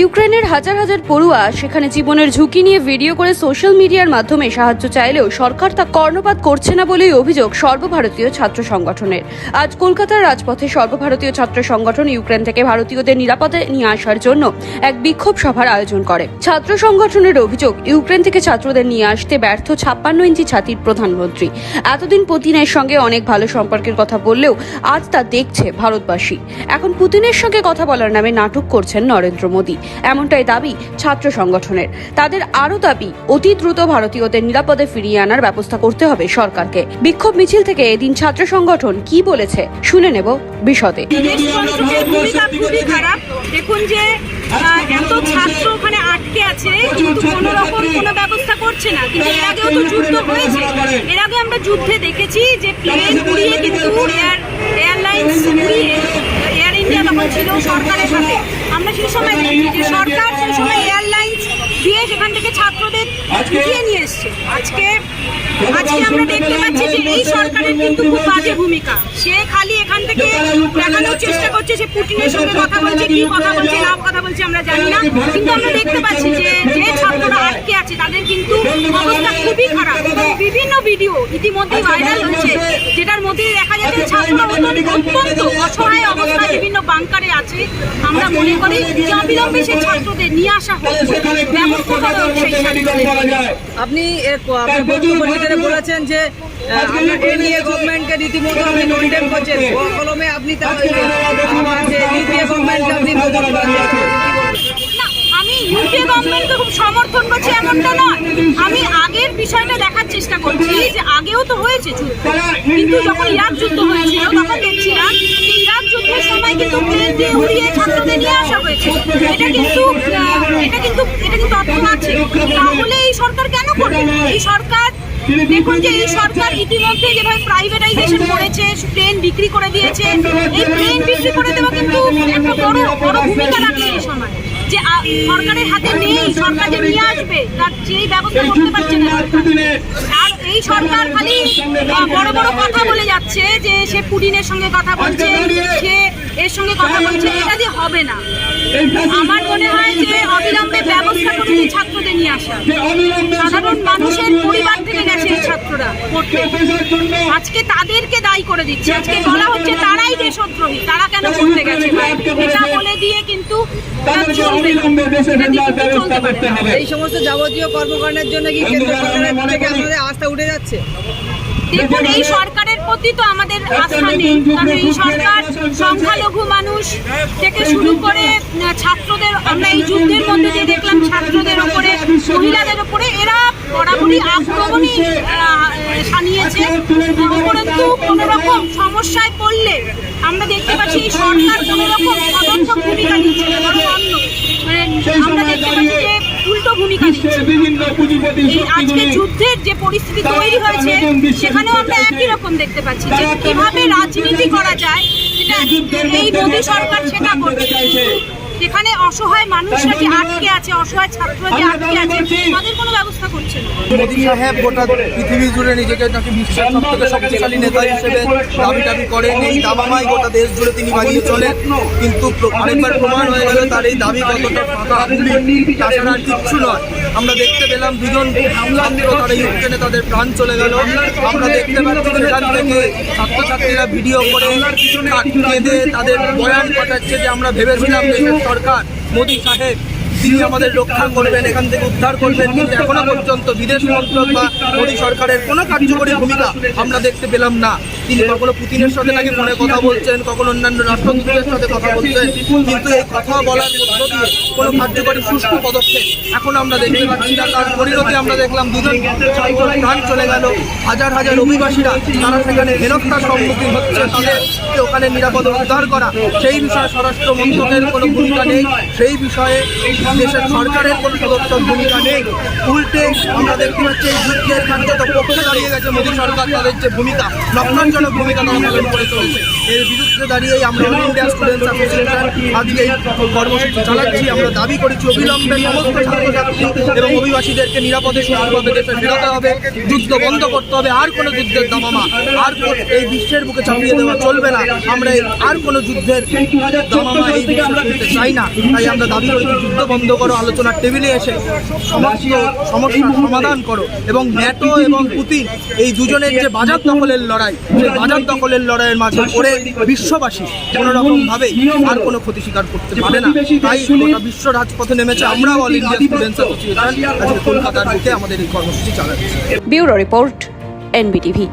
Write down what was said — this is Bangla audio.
ইউক্রেনের হাজার হাজার পড়ুয়া সেখানে জীবনের ঝুঁকি নিয়ে ভিডিও করে সোশ্যাল মিডিয়ার মাধ্যমে সাহায্য চাইলেও সরকার তা কর্ণপাত করছে না বলেই অভিযোগ সর্বভারতীয় ছাত্র সংগঠনের। আজ কলকাতার রাজপথে সর্বভারতীয় ছাত্র সংগঠন ইউক্রেন থেকে ভারতীয়দের নিরাপদে নিয়ে আসার জন্য এক বিক্ষোভ সভার আয়োজন করে। ছাত্র সংগঠনের অভিযোগ, ইউক্রেন থেকে ছাত্রদের নিয়ে আসতে ব্যর্থ ছাপ্পান্ন ইঞ্চি ছাতির প্রধানমন্ত্রী। এতদিন পুতিনের সঙ্গে অনেক ভালো সম্পর্কের কথা বললেও আজ তা দেখছে ভারতবাসী। এখন পুতিনের সঙ্গে কথা বলার নামে নাটক করছেন নরেন্দ্র মোদী। এমনটাই দাবি ছাত্র সংগঠনের তাদের আরও দাবি অতি দ্রুত ভারতীয়দের নিরাপদে ফিরিয়ে আনার ব্যবস্থা করতে হবে সরকারকে বিক্ষোভ মিছিল থেকে এদিন ছাত্র সংগঠন কি বলেছে শুনে নেব বিশদে দেখুন যে এত ছাত্র ওখানে আটকে আছে কিন্তু কোনো রকম ব্যবস্থা করছে না কিন্তু এর আগেও তো যুদ্ধ হয়েছে এর আগে আমরা যুদ্ধে দেখেছি যে প্লেন উড়িয়ে কিন্তু এয়ার এয়ারলাইন্স উড়িয়ে ইন্ডিয়া তখন ছিল সরকারের সাথে। আমরা সেই সময় দেখি যে সরকার সেই সময় এয়ারলাইন্স দিয়ে সেখান থেকে ছাত্রদের উঠিয়ে নিয়ে এসছে। আজকে আজকে আমরা দেখতে পাচ্ছি যে এই সরকারের কিন্তু খুব বাজে ভূমিকা। সে খালি এখান থেকে দেখানোর চেষ্টা করছে সে পুটিনের সঙ্গে কথা বলছে কি কথা বলছে না কথা বলছে আমরা জানি না। কিন্তু আমরা দেখতে পাচ্ছি যে যে ছাত্ররা আটকে আছে তাদের কিন্তু অবস্থা খুবই খারাপ। এবং বিভিন্ন ভিডিও ইতিমধ্যে ভাইরাল হচ্ছে যেটার মধ্যে দেখা যাচ্ছে ছাত্ররা অত্যন্ত অসহায় অবস্থায় বিভিন্ন বাংকারে আছে আমরা মনে করি যে অবিলম্বে সেই ছাত্রদের নিয়ে আসা হোক। ব্যবস্থা করা হোক সেই ছাত্রদের আপনি বলেছেন যে আপনার গভর্নমেন্টকে রীতিমতো আপনি কন্ডেম করছেন। কলমে আপনি যে ইউপিএ গভর্নমেন্টকে আপনি আমি ইউপিএ গভর্নমেন্টকে খুব সমর্থন করছি এমনটা নয়। আমি আগের বিষয়টা দেখার চেষ্টা করছি যে আগেও তো হয়েছে কিন্তু যখন ইরাক যুদ্ধ হয়েছিল তখন দেখছিলাম যুদ্ধের কিন্তু দিয়ে উড়িয়ে ছাত্রদের নিয়ে আসা হয়েছে। এটা কিন্তু এটা কিন্তু এটা কিন্তু অর্থ আছে। তাহলে এই সরকার কেন করবে? এই সরকার, দেখুন যে এই সরকার ইতিমধ্যে যেভাবে প্রাইভেটাইজেশন করেছে, প্লেন বিক্রি করে দিয়েছে, এই প্লেন বিক্রি করে দেওয়া কিন্তু একটা বড় বড় ভূমিকা রাখছে এই সময়। যে সরকারের হাতে নেই, সরকার যে নিয়ে আসবে, তার সেই ব্যবস্থা করতে পারছে না আর এই সরকার খালি বড় বড় কথা বলে যাচ্ছে যে সে পুটিনের সঙ্গে কথা বলছে, সে এর সঙ্গে কথা বলছে এটা দিয়ে হবে না। আমার মনে হয় যে অবিলম্বে ব্যবস্থা করে এই ছাত্রদের নিয়ে আসা। সাধারণ মানুষের পরিবার থেকে গেছে এই ছাত্ররা। পড়তে আজকে তাদেরকে দায়ী করে দিচ্ছে। আজকে বলা হচ্ছে তারাই দেশদ্রোহী। তারা কেন পড়তে গেছে? এটা বলে দিয়ে কিন্তু। এই সমস্ত যাবতীয় কর্মকাণ্ডের জন্য কি কেন্দ্র সরকারের থেকে আপনাদের আস্থা উঠে যাচ্ছে? দেখুন এই সরকারের প্রতি তো আমাদের আস্থা নেই। কারণ এই সরকার সংখ্যালঘু মানুষ থেকে শুরু করে ছাত্রদের, আমরা এই যুদ্ধের মধ্যে যে দেখলাম ছাত্রদের ওপরে, মহিলাদের ওপরে, এরা বরাবরই আক্রমণই সানিয়েছে কোনো রকম সমস্যায় পড়লে আমরা দেখতে পাচ্ছি সরকার কোনো রকম সদর্থক ভূমিকা নিচ্ছে না বরং অন্য মানে আমরা দেখতে পাচ্ছি যে আজকে যুদ্ধের যে পরিস্থিতি তৈরি হয়েছে সেখানেও আমরা একই রকম দেখতে পাচ্ছি যে কীভাবে রাজনীতি করা যায় সেটা এই মোদী সরকার সেটা করছে যেখানে অসহায় মানুষরা যে আটকে আছে অসহায় ছাত্ররা যে আটকে আছে তাদের কোনো ব্যবস্থা করছে না। মোদী সাহেব গোটা পৃথিবী জুড়ে নিজেকে নাকি বিশ্বের সব শক্তিশালী নেতা হিসেবে দাবি দাবি করেন এই দাবামাই গোটা দেশ জুড়ে তিনি বাজিয়ে চলেন। কিন্তু প্র- প্রমাণ হয়ে গেল তার এই দাবি কতটা ফাঁকা। গুলি তাছাড়া আর কিচ্ছু নয়। আমরা দেখতে পেলাম দুজন তারা ইউক্রেনে তাদের প্রাণ চলে গেল। আমরা দেখতে পাচ্ছি সেখান থেকে ছাত্রছাত্রীরা ভিডিও করে কেঁদে তাদের বয়ান পাঠাচ্ছে যে আমরা ভেবেছিলাম সরকার মোদী সাহেব তিনি আমাদের রক্ষা করবেন, এখান থেকে উদ্ধার করবেন। কিন্তু এখনও পর্যন্ত বিদেশ মন্ত্রক বা মোদী সরকারের কোনো কার্যকরী ভূমিকা আমরা দেখতে পেলাম না। তিনি কখনো পুতিনের সাথে নাকি ফোনে কথা বলছেন, কখনো অন্যান্য রাষ্ট্রদূতের সাথে কথা বলছেন। কিন্তু এই কথা বলার মধ্য দিয়ে কোনো কার্যকরী সুষ্ঠু পদক্ষেপ এখন আমরা দেখতে পাচ্ছি না। তার পরিণতি আমরা দেখলাম দুজন প্রাণ চলে গেল। হাজার হাজার অভিবাসীরা তারা সেখানে হেনস্থার সম্মুখীন হচ্ছে তাদেরকে ওখানে নিরাপদ উদ্ধার করা, সেই বিষয়ে স্বরাষ্ট্র মন্ত্রকের কোনো ভূমিকা নেই। সেই বিষয়ে দেশের সরকারের কোনো সদস্যর ভূমিকা নেই। উল্টে আমরা দেখতে পাচ্ছি এই যুদ্ধের কার্যত পক্ষে দাঁড়িয়ে গেছে মোদী সরকার, তাদের যে ভূমিকা লক্ষণজনক ভূমিকা তারা পালন করে চলেছে। এর বিরুদ্ধে দাঁড়িয়েই আমরা ইন্ডিয়া স্টুডেন্টস অ্যাসোসিয়েশন আজকে এই কর্মসূচি চালাচ্ছি। আমরা দাবি করেছি, অবিলম্বে সমস্ত ছাত্রছাত্রী এবং অভিবাসীদেরকে নিরাপদে সুন্দরভাবে দেশে ফেরাতে হবে। যুদ্ধ বন্ধ করতে হবে, আর কোনো যুদ্ধের দামামা, আর এই বিশ্বের বুকে চাপিয়ে দেওয়া চলবে না। আমরা আর কোনো যুদ্ধের দামামা এই বিশ্বে চাই না। তাই আমরা দাবি করেছি, যুদ্ধ বন্ধ করো, আলোচনার টেবিলে এসে সমস্ত সমস্যার সমাধান করো এবং ন্যাটো এবং পুতিন এই দুজনের যে বাজার দখলের লড়াই, সেই বাজার দখলের লড়াইয়ের মাঝে পড়ে বিশ্ববাসী কোনো রকম ভাবে আর কোনো ক্ষতি স্বীকার করতে পারে না। তাই গোটা বিশ্ব রাজপথে নেমেছে, আমরাও অল ইন্ডিয়া স্টুডেন্টস অ্যাসোসিয়েশন আজকে কলকাতার বুকে আমাদের এই কর্মসূচি চালাচ্ছি। Bureau report, NBTV.